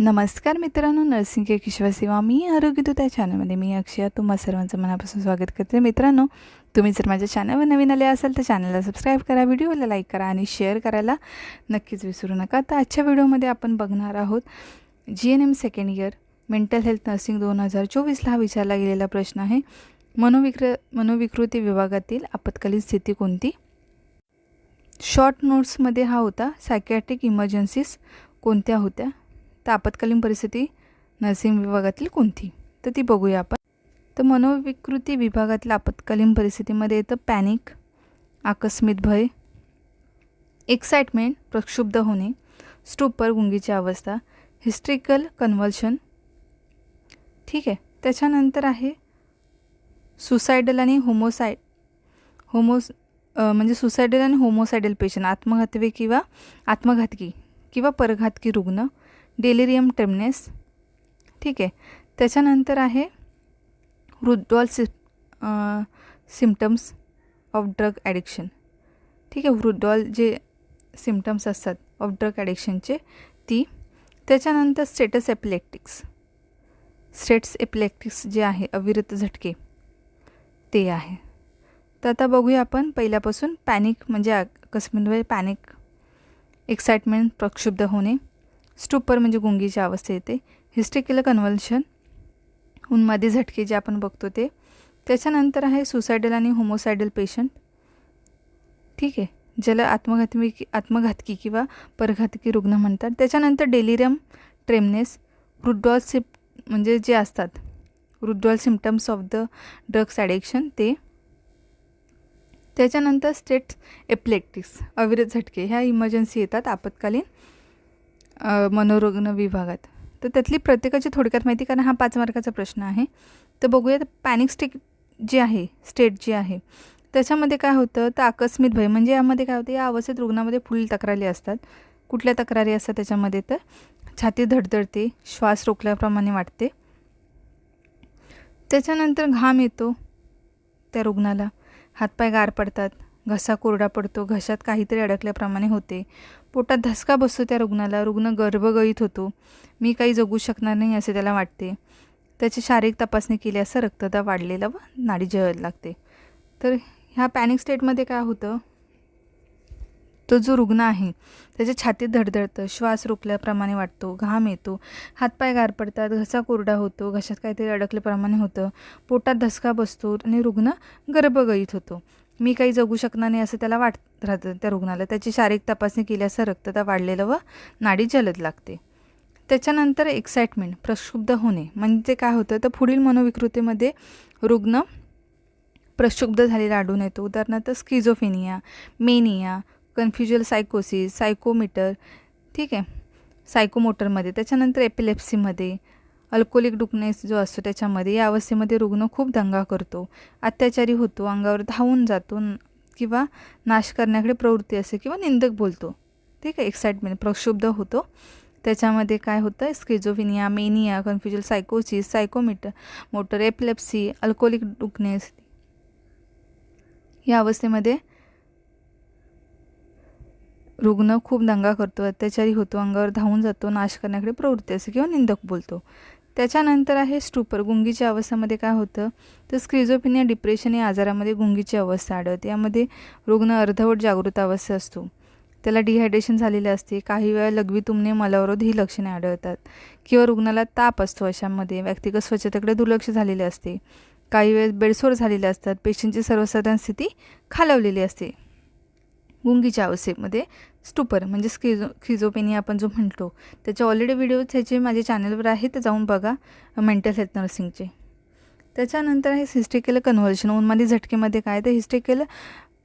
नमस्कार मित्रांनो नर्सिंग के किशोर सेवा. मी आरोग्यदूत या चॅनलमध्ये. मी अक्षया. तुम्हा सर्वांचं मनापासून स्वागत करते. मित्रांनो तुम्ही जर माझ्या चॅनलवर नवीन आले असाल तर चॅनलला सबस्क्राईब करा व्हिडिओला लाईक करा आणि शेअर करायला नक्कीच विसरू नका. तर आजच्या व्हिडिओमध्ये आपण बघणार आहोत G N M second year mental health nursing दोन हजार चोवीसला हा विचारला गेलेला प्रश्न आहे. मनोविक्र मनोविकृती विभागातील आपत्कालीन स्थिती कोणती? शॉर्ट नोट्समध्ये हा होता. सायकॅट्रिक इमर्जन्सीज कोणत्या होत्या? तर आपत्कालीन परिस्थिती नर्सिंग विभागातील कोणती? तर ती बघूया आपण. तर मनोविकृती विभागातील आपत्कालीन परिस्थितीमध्ये येतं पॅनिक आकस्मिक भय एक्साइटमेंट प्रक्षुब्ध होणे स्टुपर गुंगीची अवस्था हिस्ट्रिकल कन्व्हल्शन. ठीक आहे. त्याच्यानंतर आहे सुसायडल आणि होमोसाय होमोस म्हणजे सुसायडल आणि होमोसायडल पेशंट आत्मघातवी किंवा आत्मघातकी किंवा परघातकी रुग्ण डेलिरियम टेमनेस ठीक आहे. त्याच्यानंतर आहे रुद्रॉल सि सिम्टम्स ऑफ ड्रग ॲडिक्शन ठीक आहे. वृद्धॉल जे सिम्टम्स असतात ऑफ ड्रग ॲडिक्शनचे ती त्याच्यानंतर स्टेटस एपिलेक्टिक्स स्टेट्स एपिलेक्टिक्स जे आहे अविरत झटके ते आहे. तर आता बघूया आपण पहिल्यापासून पॅनिक म्हणजे अकस्मित पॅनिक एक्साइटमेंट प्रक्षुब्ध होणे स्टुपर म्हणजे गुंगीची अवस्था येते. हिस्टिकल कन्व्हल्शन उन्मादी झटके जे आपण बघतो ते. त्याच्यानंतर आहे सुसायडल आणि होमोसायडल पेशंट ठीक आहे. ज्याला आत्मघातमी आत्मघातकी किंवा परघातकी रुग्ण म्हणतात. त्याच्यानंतर डेलिरियम ट्रेमनेस रुड्रॉल सिप म्हणजे जे असतात withdrawal symptoms of the drugs addiction ते. त्याच्यानंतर स्टेट एप्लेक्टिक्स अविरत झटके. ह्या इमर्जन्सी येतात आपत्कालीन. मनोरुग्ण विभागात. तर त्यातली प्रत्येकाची थोडक्यात माहिती कारण हा पाच मार्काचा प्रश्न आहे. तर बघूया पॅनिक स्टिक जी आहे स्टेट जी आहे त्याच्यामध्ये काय होतं तर आकस्मित भय म्हणजे यामध्ये काय होतं या अवस्थेत रुग्णामध्ये पुढील तक्रारी असतात. कुठल्या तक्रारी असतात त्याच्यामध्ये तर छाती धडधडते श्वास रोखल्याप्रमाणे वाटते. त्याच्यानंतर घाम येतो त्या रुग्णाला. हातपाय गार पडतात घसा कोरडा पडतो घशात काहीतरी अडकल्याप्रमाणे होते. पोटात धसका बसतो त्या रुग्णाला रुग्ण गर्भगळीत होतो. मी काही जगू शकणार नाही असे त्याला वाटते. त्याची शारीरिक तपासणी केली असं रक्तदाब वाढलेला व नाडी जळत लागते. तर ह्या पॅनिक स्टेटमध्ये काय होतं? तो जो रुग्ण आहे त्याच्या छातीत धडधडतं श्वास रोखल्याप्रमाणे वाटतो घाम येतो हातपाय गार पडतात घसा कोरडा होतो घशात काहीतरी अडकल्याप्रमाणे होतं पोटात धसका बसतो आणि रुग्ण गर्भगळीत होतो. मी काही जगू शकणार नाही असं त्याला वाट राहतं त्या रुग्णाला. त्याची शारीरिक तपासणी केली असता रक्तदाब वाढलेलं व नाडी जलद लागते. त्याच्यानंतर एक्साइटमेंट प्रक्षुब्ध होणे. म्हणजे काय होतं? तर पुढील मनोविकृतीमध्ये रुग्ण प्रक्षुब्ध झालेला आढळून येतो. उदाहरणार्थ स्किझोफेनिया मेनिया कन्फ्युजल सायकोसिस सायकोमीटर ठीक आहे? सायकोमोटरमध्ये त्याच्यानंतर एपिलेप्सीमध्ये अल्कोलिक डुकनेस जो असतो त्याच्यामध्ये या अवस्थेमध्ये रुग्ण खूप दंगा करतो. अत्याचारी होतो अंगावर धावून जातो किंवा नाश करण्याकडे प्रवृत्ती असते किंवा निंदक बोलतो. ठीक आहे एक्साइटमेंट प्रक्षुब्ध होतो. त्याच्यामध्ये काय होतं? Schizophrenia mania confusional सायकोसिस psychomotor motor epilepsy alcoholic drunkenness या अवस्थेमध्ये रुग्ण खूप दंगा करतो अत्याचारी होतो अंगावर धावून जातो नाश करण्याकडे प्रवृत्ती असते किंवा निंदक बोलतो. त्याच्यानंतर आहे स्टुपर. गुंगीच्या अवस्थेमध्ये काय होतं? तर स्क्रिझोपिनिया डिप्रेशन या आजारामध्ये गुंगीची अवस्था आढळते. यामध्ये रुग्ण अर्धवट जागृत अवस्था असतो. त्याला डिहायड्रेशन झालेले असते. काही वेळा लघवी तुमने मलावरोध ही लक्षणे आढळतात. किंवा रुग्णाला ताप असतो अशामध्ये. व्यक्तिगत स्वच्छतेकडे दुर्लक्ष झालेले असते. काही वेळेस बेडसोर झालेले असतात. पेशंटची सर्वसाधारण स्थिती खालवलेली असते. गुंगीच्या अवस्थेमध्ये स्टुपर म्हणजे स्किझो खिझोपेनिया आपण जो म्हणतो. त्याचे ऑलरेडी व्हिडिओ त्याचे माझ्या चॅनलवर आहे ते जाऊन बघा मेंटल हेल्थ नर्सिंगचे त्याच्यानंतर आहे हिस्ट्रिकल कन्व्हर्शन उन्मादी झटकेमध्ये काय तर हिस्ट्रिकेल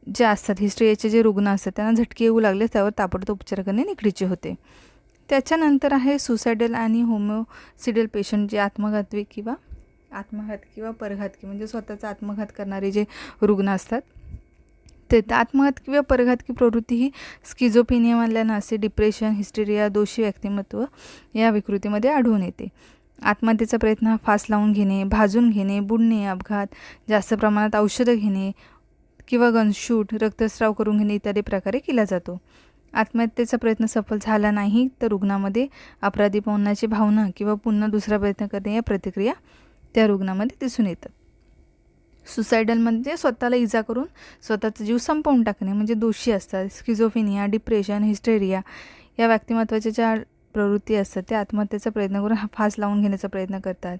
जे असतात हिस्ट्रीचे जे रुग्ण असतात त्यांना झटके येऊ लागले त्यावर ताबडतोब उपचार करणे निकडीचे होते. त्याच्यानंतर आहे सुसायडल आणि होमोसिडल पेशंट जे आत्मघातवी किंवा आत्मघात किंवा परघातकी म्हणजे स्वतःचा आत्मघात करणारे जे रुग्ण असतात ते तर आत्मघात किंवा परघातकी प्रवृत्ती ही स्किझोपिनियामधल्या असे डिप्रेशन हिस्टेरिया दोषी व्यक्तिमत्व या विकृतीमध्ये आढळून येते. आत्महत्येचा प्रयत्न हा फास लावून घेणे भाजून घेणे बुडणे अपघात जास्त प्रमाणात औषधं घेणे किंवा गनशूट रक्तस्राव करून घेणे इत्यादी प्रकारे केला जातो. आत्महत्येचा प्रयत्न सफल झाला नाही तर रुग्णामध्ये अपराधी अपराधीपणाची भावना किंवा पुन्हा दुसरा प्रयत्न करणे या प्रतिक्रिया त्या रुग्णामध्ये दिसून येतात. सुसायडल म्हणजे स्वतःला इजा करून स्वतःचा जीव संपवून टाकणे म्हणजे दोषी असतात. स्किझोफिनिया डिप्रेशन हिस्टेरिया या व्यक्तिमत्वाच्या ज्या प्रवृत्ती असतात. त्या आत्महत्येचा प्रयत्न करून हा फास लावून घेण्याचा प्रयत्न करतात.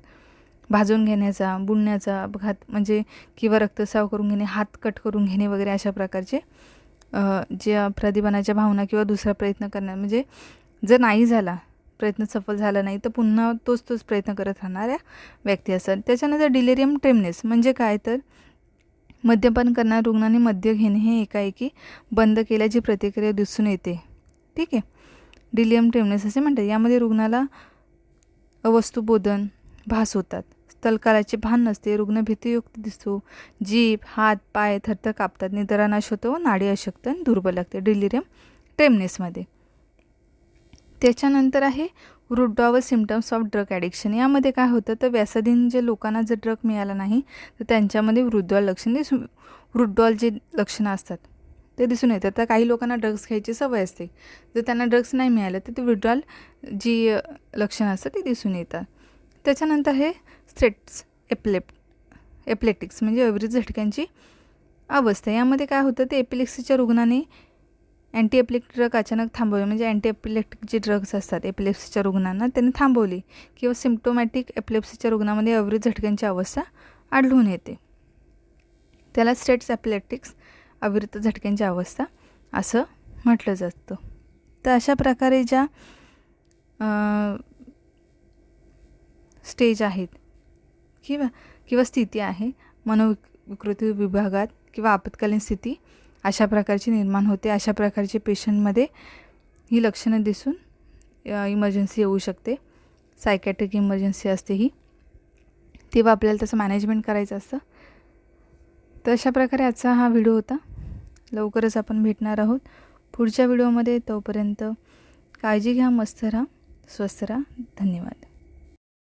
भाजून घेण्याचा बुडण्याचा अपघात म्हणजे किंवा रक्तस्राव करून घेणे हात कट करून घेणे वगैरे अशा प्रकारचे जे अपराधीपणाच्या भावना किंवा दुसरा प्रयत्न करणार म्हणजे जर नाही झाला प्रयत्न सफल झाला नाही तर पुन्हा तोच तोच प्रयत्न करत राहणाऱ्या व्यक्ती असतात त्याच्यानंतर डिलेरियम ट्रेमनेस म्हणजे काय? तर मद्यपान करणाऱ्या रुग्णाने मद्य घेणे हे एकाएकी बंद केल्याची प्रतिक्रिया दिसून येते. ठीक आहे? डिलियम ट्रेमनेस असे म्हणतात. यामध्ये रुग्णाला अवस्तुबोधन भास होतात. स्थलकालाचे भान नसते रुग्ण भीतीयुक्त दिसतो. जीभ हात पाय थरथर कापतात. निद्रानाश होतो व नाडी अशक्त आणि दुर्बल लागते. डिलिरियम ट्रेमनेसमध्ये त्याच्यानंतर आहे रुड्डॉ सिमटम्स ऑफ ड्रग ॲडिक्शन यामध्ये काय होतं तर व्यासाधीन जे लोकांना जर ड्रग मिळाला नाही तर त्यांच्यामध्ये वृद्धॉल लक्षण दिसून वृद्धॉल जे लक्षणं असतात ते दिसून येतात. तर काही लोकांना ड्रग्स घ्यायची सवय असते. जर त्यांना ड्रग्स नाही मिळालं तर ते विड्रॉल जी लक्षणं असतात ती दिसून येतात. त्याच्यानंतर हे स्ट्रेट्स एप्लेप एप्लेटिक्स म्हणजे अविरत झटक्यांची अवस्था. यामध्ये काय होतं ते एपिलेक्सीच्या रुग्णाने अँटी एपिलेक्टिक ड्रग अचानक थांबवले. म्हणजे अँटी एपिलेक्टिक जे ड्रग्स असतात एपिलेप्सीच्या रुग्णांना त्यांनी थांबवली. किंवा सिम्प्टोमॅटिक एपिलेप्सीच्या रुग्णामध्ये अविरत झटक्यांची अवस्था आढळून येते. त्याला स्टेट्स एपिलेटिक्स अविरत झटक्यांची अवस्था असं म्हटलं जातं. तर अशा प्रकारे ज्या स्टेज आहेत किंवा किंवा स्थिती आहे मनोविक विकृती विभागात किंवा आपत्कालीन स्थिती अशा प्रकारची निर्माण होते. अशा प्रकारचे पेशंटमध्ये ही लक्षणं दिसून इमर्जन्सी येऊ शकते. सायकॅट्रिक इमर्जन्सी असते ही. तेव्हा आपल्याला त्याचं मॅनेजमेंट करायचं असतं. तर अशा प्रकारे आजचा हा व्हिडिओ होता. लवकरच आपण भेटणार आहोत. पुढच्या व्हिडिओमध्ये तोपर्यंत काळजी घ्या मस्त राहा स्वस्थ राहा. धन्यवाद.